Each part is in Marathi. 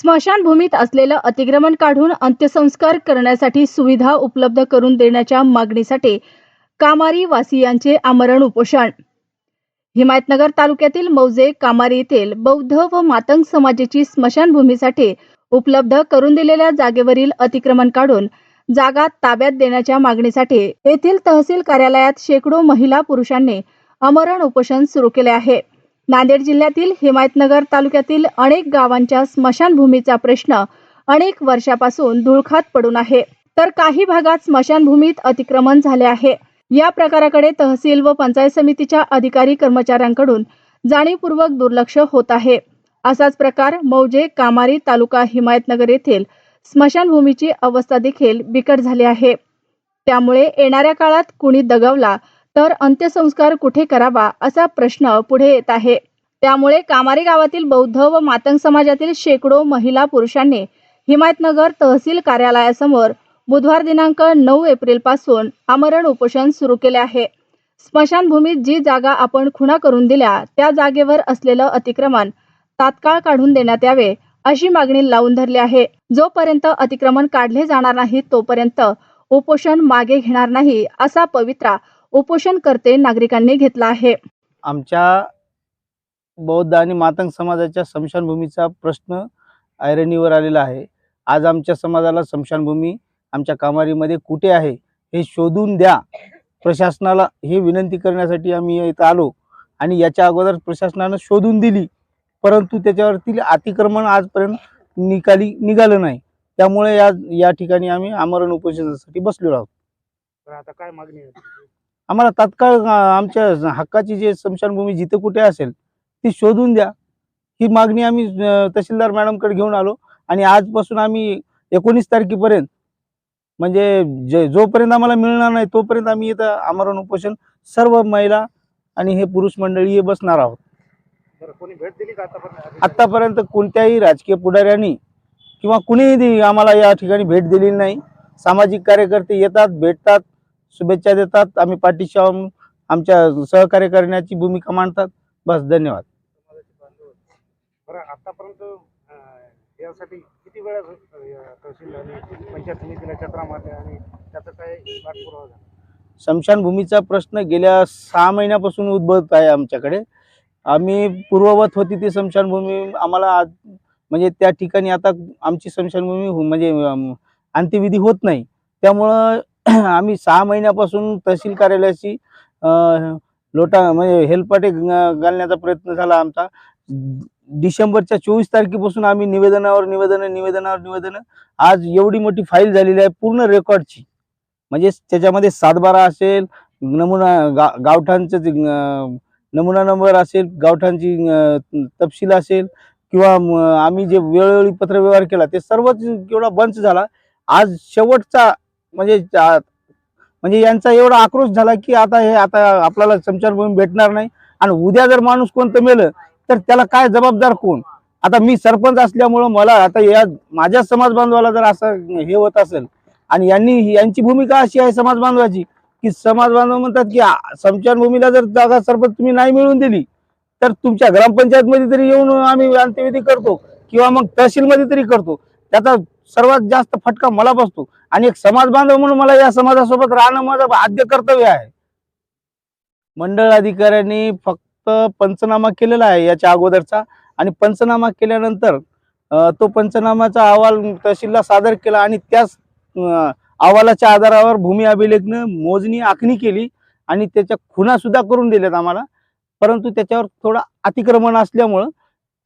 स्मशानभूमीत असलेलं अतिक्रमण काढून अंत्यसंस्कार करण्यासाठी सुविधा उपलब्ध करून देण्याच्या मागणीसाठी कामारी वासियांचे आमरण उपोषण. हिमायतनगर तालुक्यातील मौजे कामारी येथील बौद्ध व मातंग समाजाची स्मशानभूमीसाठी उपलब्ध करून दिलेल्या जागेवरील अतिक्रमण काढून जागा ताब्यात देण्याच्या मागणीसाठी येथील तहसील कार्यालयात शेकडो महिला पुरुषांनी आमरण उपोषण सुरू केले आहे. नांदेड जिल्ह्यातील हिमायतनगर तालुक्यातील अनेक गावांच्या स्मशानभूमीचा प्रश्न अनेक वर्षापासून धुळखात पडून आहे. तर काही भागात स्मशानभूमीत अतिक्रमण झाले आहे. या प्रकाराकडे तहसील व पंचायत समितीच्या अधिकारी कर्मचाऱ्यांकडून जाणीवपूर्वक दुर्लक्ष होत आहे. असाच प्रकार मौजे कामारी तालुका हिमायतनगर येथील स्मशानभूमीची अवस्था देखील बिकट झाली आहे. त्यामुळे येणाऱ्या काळात कुणी दगावला तर अंत्यसंस्कार कुठे करावा असा प्रश्न पुढे येत आहे. त्यामुळे कामारी गावातील बौद्ध व मातंग समाजातील शेकडो महिला पुरुषांनी हिमायतनगर तहसील कार्यालयासमोर बुधवार दिनांक नऊ एप्रिलपासून आमरण उपोषण सुरू केले आहे. स्मशानभूमीत जी जागा आपण खुणा करून दिल्या त्या जागेवर असलेलं अतिक्रमण तात्काळ काढून देण्यात यावे अशी मागणी लावून धरली आहे. जोपर्यंत अतिक्रमण काढले जाणार नाही तोपर्यंत उपोषण मागे घेणार नाही असा पवित्रा उपोषणकर्ते नागरिकांनी घेतला आहे. आमच्या बौद्ध आणि मातंग समाजाच्या स्मशानभूमीचा प्रश्न ऐरणीवर आलेला आहे. आज आमच्या समाजाला स्मशानभूमी आमच्या कामारीमध्ये कुठे आहे हे शोधून द्या. प्रशासनाला हे विनंती करण्यासाठी आम्ही इथं आलो आणि याच्या अगोदर प्रशासनानं शोधून दिली. परंतु त्याच्यावरती अतिक्रमण आजपर्यंत निकाली निघालं नाही. त्यामुळे या या ठिकाणी आम्ही आमरण उपोषणासाठी बसलेलो आहोत. तर आता काय मागणी आहे? आम्हाला तात्काळ आमच्या हक्काची जे स्मशानभूमी जिथे कुठे असेल ती शोधून द्या. ही मागणी आम्ही तहसीलदार मॅडमकडे घेऊन आलो आणि आजपासून आम्ही एकोणीस तारखेपर्यंत म्हणजे जे जोपर्यंत आम्हाला मिळणार नाही तोपर्यंत आम्ही इथं आमरण उपोषण सर्व महिला आणि हे पुरुष मंडळी हे बसणार आहोत. बरं कोणी भेट दिली का आतापर्यंत कोणत्याही राजकीय पुढाऱ्यांनी किंवा कुणीही आम्हाला या ठिकाणी भेट दिलेली नाही. सामाजिक कार्यकर्ते येतात भेटतात शुभेच्छा देतात. आम्ही पाठीशी आमच्या सहकार्य करण्याची भूमिका मांडतात. बस धन्यवाद. आतापर्यंत यासाठी किती वेळा तहसील पंचायत समितीला चक्रा मारल्या आणि त्याचा काय पाठपुरावा झाला? स्मशानभूमीचा प्रश्न गेल्या सहा महिन्यापासून उद्भवत आहे आमच्याकडे. आम्ही पूर्ववत होती ती स्मशानभूमी आम्हाला आज म्हणजे त्या ठिकाणी आता आमची स्मशानभूमी हो- म्हणजे अंत्यविधी होत नाही. त्यामुळं आम्ही सहा महिन्यापासून तहसील कार्यालयाशी लोटा म्हणजे हेलपाटे घालण्याचा प्रयत्न झाला आमचा. डिसेंबरच्या चोवीस तारखेपासून आम्ही निवेदनावर निवेदन निवेदनावर निवेदन. आज एवढी मोठी फाईल झालेली आहे पूर्ण रेकॉर्डची. म्हणजे त्याच्यामध्ये सातबारा असेल नमुना गा गावठांचं जे, नमुना नंबर असेल गावठांची तपशील असेल किंवा आम्ही जे वेळोवेळी पत्रव्यवहार केला ते सर्वच केवढा बंच झाला. आज शेवटचा म्हणजे म्हणजे यांचा एवढा आक्रोश झाला की आता हे आता आपल्याला संचारभूमी भेटणार नाही. आणि उद्या जर माणूस कोणतं मेलं तर त्याला काय जबाबदार कोण? आता मी सरपंच असल्यामुळं मला आता या माझ्या समाज बांधवाला जर असं हे होत असेल आणि यांनी यांची भूमिका अशी आहे समाज बांधवाची की समाज बांधव म्हणतात की आ- भूमीला जर जागा सरपंच तुम्ही नाही मिळवून दिली तर तुमच्या ग्रामपंचायत मध्ये तरी येऊन आम्ही अंत्यविधी करतो किंवा मग तहसीलमध्ये तरी करतो. त्याचा सर्वात जास्त फटका मला बसतो. आणि एक समाज बांधव म्हणून मला या समाजासोबत राहणं माझं आद्य कर्तव्य आहे. मंडळ अधिकाऱ्यांनी फक्त पंचनामा केलेला आहे याच्या अगोदरचा. आणि पंचनामा केल्यानंतर तो पंचनामाचा अहवाल तहसीलला सादर केला आणि त्याच अहवालाच्या आधारावर भूमी अभिलेखनं मोजणी आखणी केली आणि त्याच्या खुणा सुद्धा करून दिल्यात आम्हाला. परंतु त्याच्यावर थोडं अतिक्रमण असल्यामुळं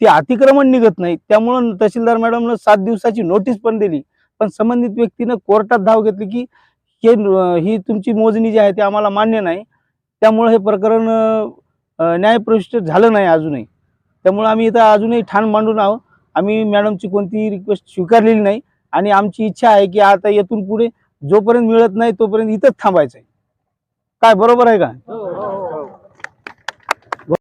ते अतिक्रमण निघत नाही. त्यामुळं तहसीलदार मॅडमनं सात दिवसाची नोटीस पण दिली. पण संबंधित व्यक्तीनं कोर्टात धाव घेतली की हे ही तुमची मोजणी जी आहे ती आम्हाला मान्य नाही. त्यामुळं हे प्रकरण न्यायप्रविष्ट झालं नाही अजूनही. त्यामुळं आम्ही इथं अजूनही ठाण मांडून आहोत. आम्ही मॅडमची कोणतीही रिक्वेस्ट स्वीकारलेली नाही. आणि आमची इच्छा आहे की आता येथून पुढे जोपर्यंत मिळत नाही तोपर्यंत इथंच थांबायचं आहे काय बरोबर आहे का?